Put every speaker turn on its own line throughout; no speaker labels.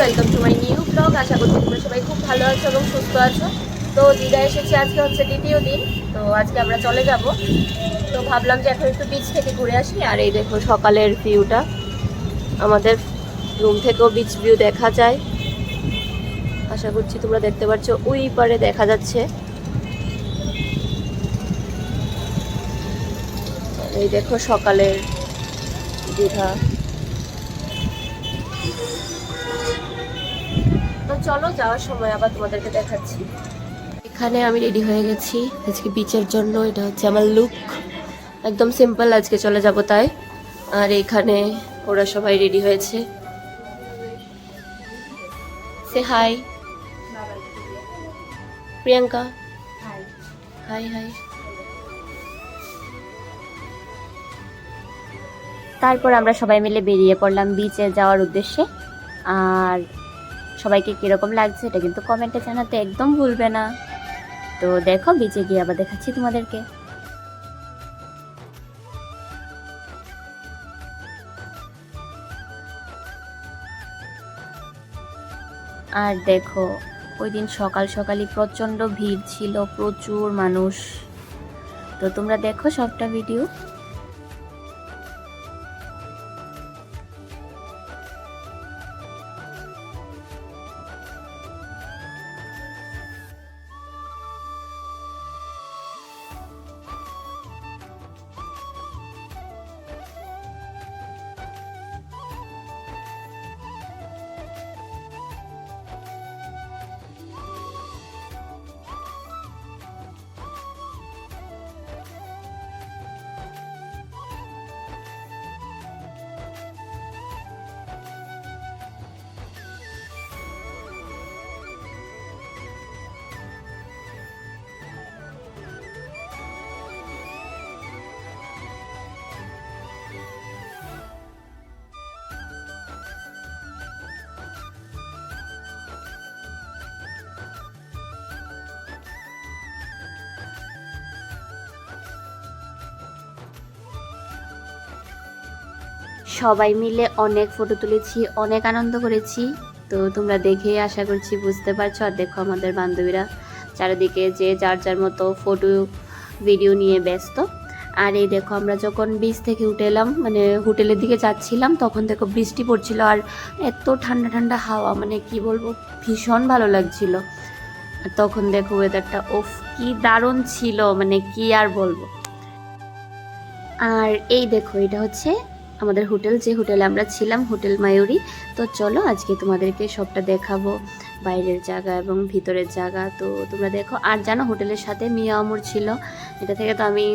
Welcome to my new blog আশা করছি তোমরা সবাই খুব ভালো আছো এবং সুস্থ আছো। তো দীঘা এসেছি আজকে হচ্ছে দ্বিতীয় দিন। তো আজকে আমরা চলে যাব। তো ভাবলাম যে এখন একটু বিচ থেকে ঘুরে আসি। আর এই দেখো সকালের ভিউটা আমাদের রুম থেকেও বিচ ভিউ দেখা যায়। আশা করছি তোমরা দেখতে পাচ্ছ ওই পারে দেখা যাচ্ছে। এই দেখো সকালের দীঘা। চলো যাওয়ার সময় আবার তোমাদেরকে দেখাচ্ছি। এখানে আমি রেডি হয়ে গেছি। আজকে বিচের জন্য এটা হচ্ছে আমার লুক একদম সিম্পল আজকে চলে যাব তাই। আর এখানে ওরা সবাই রেডি হয়েছে। সে হাই প্রিয়াঙ্কা। হাই হাই
তারপর আমরা সবাই মিলে বেরিয়ে পড়লাম বিচে যাওয়ার উদ্দেশ্যে। আর সবাইকে কীরকম লাগছে এটা কিন্তু কমেন্টে জানাতে একদম ভুলবে না। তো দেখো বিচে গিয়ে আবার দেখাচ্ছি তোমাদেরকে। আর দেখো ওই দিন সকাল সকালই প্রচণ্ড ভিড় ছিল, প্রচুর মানুষ। তো তোমরা দেখো সবটা ভিডিও সবাই মিলে অনেক ফটো তুলেছি, অনেক আনন্দ করেছি। তো তোমরা দেখে আশা করছি বুঝতে পারছ আর দেখো আমাদের বান্ধবীরা চারিদিকে যে যার যার মতো ফটো ভিডিও নিয়ে ব্যস্ত। আর এই দেখো আমরা যখন বিচ থেকে উঠে এলাম মানে হোটেলের দিকে যাচ্ছিলাম, তখন দেখো বৃষ্টি পড়ছিল আর এত ঠান্ডা ঠান্ডা হাওয়া মানে কি বলব, ভীষণ ভালো লাগছিল। আর তখন দেখো ওয়েদারটা ওফ কি দারুণ ছিল মানে কি আর বলব। আর এই দেখো, এটা হচ্ছে আমাদের হোটেল, যে হোটেলে আমরা ছিলাম, হোটেল মায়ুরি। তো চলো আজকে তোমাদেরকে সবটা দেখাবো, বাইরের জায়গা এবং ভিতরের জায়গা। তো তোমরা দেখো, আর জানো হোটেলের সাথে মিয়া আমুর ছিল। এটা থেকে তো আমি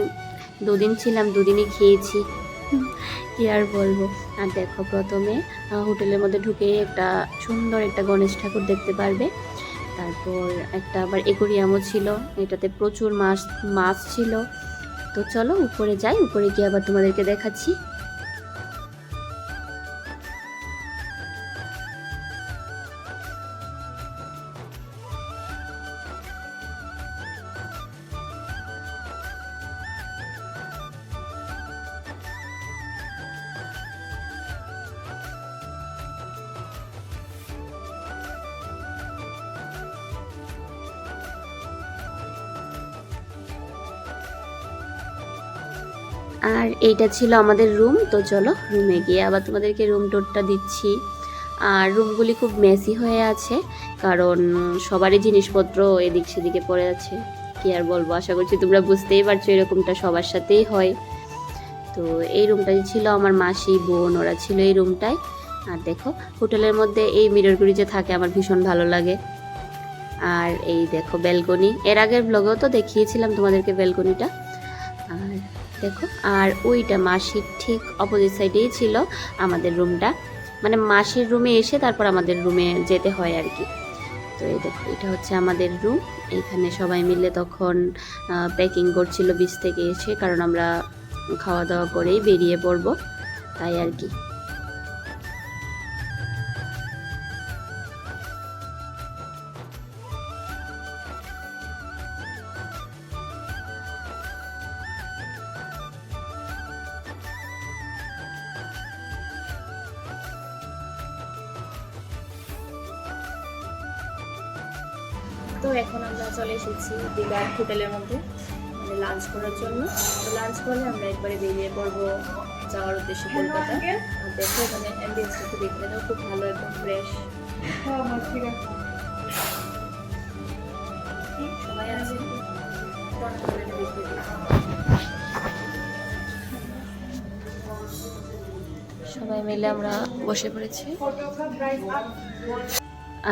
দুদিন ছিলাম, দুদিনই খেয়েছি। কি আর বলব? আর দেখো প্রথমে হোটেলের মধ্যে ঢুকে একটা সুন্দর একটা গণেশ ঠাকুর দেখতে পারবে। তারপর একটা আবার একুরিয়ামও ছিল। এটাতে প্রচুর মাছ মাছ ছিল। তো চলো উপরে যাই, উপরে গিয়ে আবার তোমাদেরকে দেখাচ্ছি। আর এইটা ছিল আমাদের রুম তো চলো রুমে গিয়ে আবার তোমাদেরকে রুম টোরটা দিচ্ছি। আর রুমগুলি খুব মেসি হয়ে আছে, কারণ সবারই জিনিসপত্র এদিক সেদিকে পড়ে আছে। কি আর বলব, আশা করছি তোমরা বুঝতেই পারছ এরকমটা সবার সাথেই হয়। তো এই রুমটা ছিল আমার মাসি, বোন, ওরা ছিল এই রুমটায় আর দেখো, হোটেলের মধ্যে এই মিররগুলি যে থাকে আমার ভীষণ ভালো লাগে। আর এই দেখো ব্যালকনি এর আগের ব্লগেও তো দেখিয়েছিলাম তোমাদেরকে ব্যালকনিটা আর দেখো। আর ওইটা মাসির ঠিক অপোজিট সাইডেই ছিল আমাদের রুমটা মানে মাসির রুমে এসে তারপর আমাদের রুমে যেতে হয় আর কি। তো এই দেখো, এটা হচ্ছে আমাদের রুম এখানে সবাই মিলে তখন প্যাকিং করছিল বিচ থেকে এসে, কারণ আমরা খাওয়া দাওয়া করেই বেরিয়ে পড়ব। তাই আর কি।
তো এখন আমরা চলে এসেছি দীঘার হোটেলের মধ্যে মানে লাঞ্চ করার জন্য। তো লাঞ্চ করলে আমরা একবারে বেরিয়ে পড়ব যাওয়ার উদ্দেশ্যে কলকাতা। আর দেখো এখানে অ্যাম্বিয়েন্সটা দেখতে দাও খুব ভালো একদম ফ্রেশ সবাই আছে? সবাই মিলে আমরা বসে পড়েছি।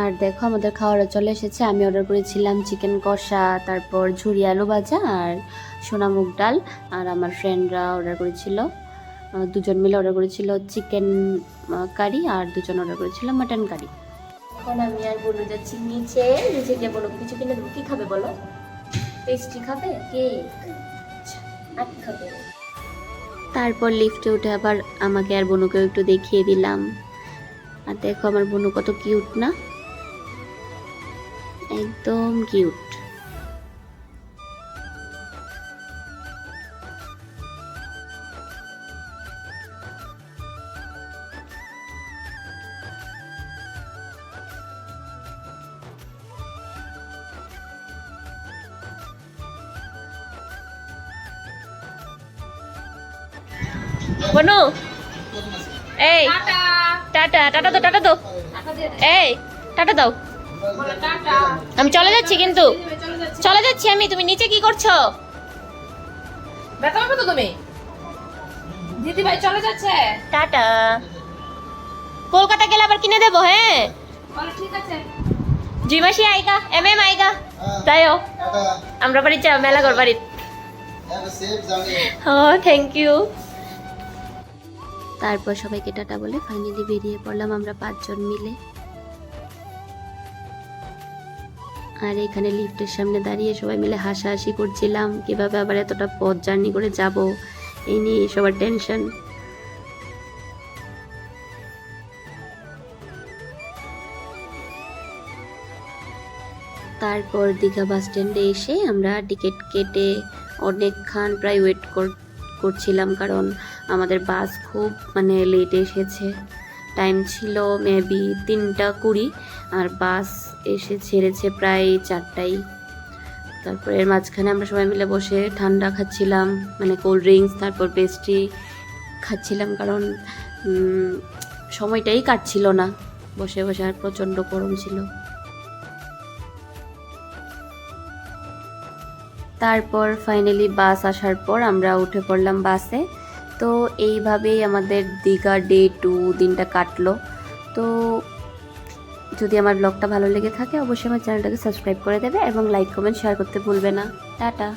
আর দেখো আমাদের খাওয়াটা চলে এসেছে। আমি অর্ডার করেছিলাম চিকেন কষা, তারপর ঝুরি আলু ভাজা আর সোনা মুগ ডাল। আর আমার ফ্রেন্ডরা অর্ডার করেছিল দুজন মিলে অর্ডার করেছিল চিকেন কারি আর দুজন অর্ডার করেছিল মাটন কারি
এখন আমি আর বলে যাচ্ছি নিচে নিচে গিয়ে বলো, কিছু কিনে দেবো? কি খাবে বলো? পেস্ট্রি খাবে? কেক আর কি খাবে?
তারপর লিফটে উঠে আবার আমাকে আর বনুকেও একটু দেখিয়ে দিলাম। আর দেখো আমার বনু কত কিউট না? একদম কিউট
বনু এই টাটা। টাটা তো টাটা তো এই টাটা দাও। আমি চলে যাচ্ছি কিন্তু। চলে যাচ্ছি আমি তুমি নিচে কি করছ?
ব্যথা পাবে তো তুমি? দিদি ভাই চলে যাচ্ছে।
টাটা। কলকাতা গেলে আবার কিনে দেবো হ্যাঁ?
ঠিক আছে।
জিমাসি আইগা এম এম আইগা তাইও আমরা বাড়ি যাও মেলা ঘর. ও থ্যাংক ইউ
তারপর সবাইকে টাটা বলে ফাইনালি বেরিয়ে পড়লাম আমরা পাঁচজন মিলে। আর এখানে লিফটের সামনে দাঁড়িয়ে সবাই মিলে হাসাহাসি করছিলাম, কীভাবে আবার এতটা পথ জার্নি করে যাব, এই নিয়ে সবার টেনশন। তারপর দীঘা বাস স্ট্যান্ডে এসে আমরা টিকিট কেটে অনেকক্ষণ প্রায় ওয়েট করছিলাম, কারণ আমাদের বাস খুব মানে লেট এসেছে। টাইম ছিল মেবি তিনটা কুড়ি, আর বাস এসে ছেড়েছে প্রায় চারটাই। তারপরে এর মাঝখানে আমরা সবাই মিলে বসে ঠান্ডা খাচ্ছিলাম মানে কোল্ড ড্রিঙ্কস তারপর পেস্ট্রি খাচ্ছিলাম কারণ সময়টাই কাটছিল না। বসে বসে আর প্রচণ্ড গরম ছিল। তারপর ফাইনালি বাস আসার পর আমরা উঠে পড়লাম বাসে তো এইভাবেই আমাদের দীঘা ডে টু দিনটা কাটলো। তো যদি আমার ব্লগটা ভালো লেগে থাকে, অবশ্যই আমার চ্যানেলটাকে সাবস্ক্রাইব করে দেবে এবং লাইক কমেন্ট শেয়ার করতে ভুলবে না। টাটা।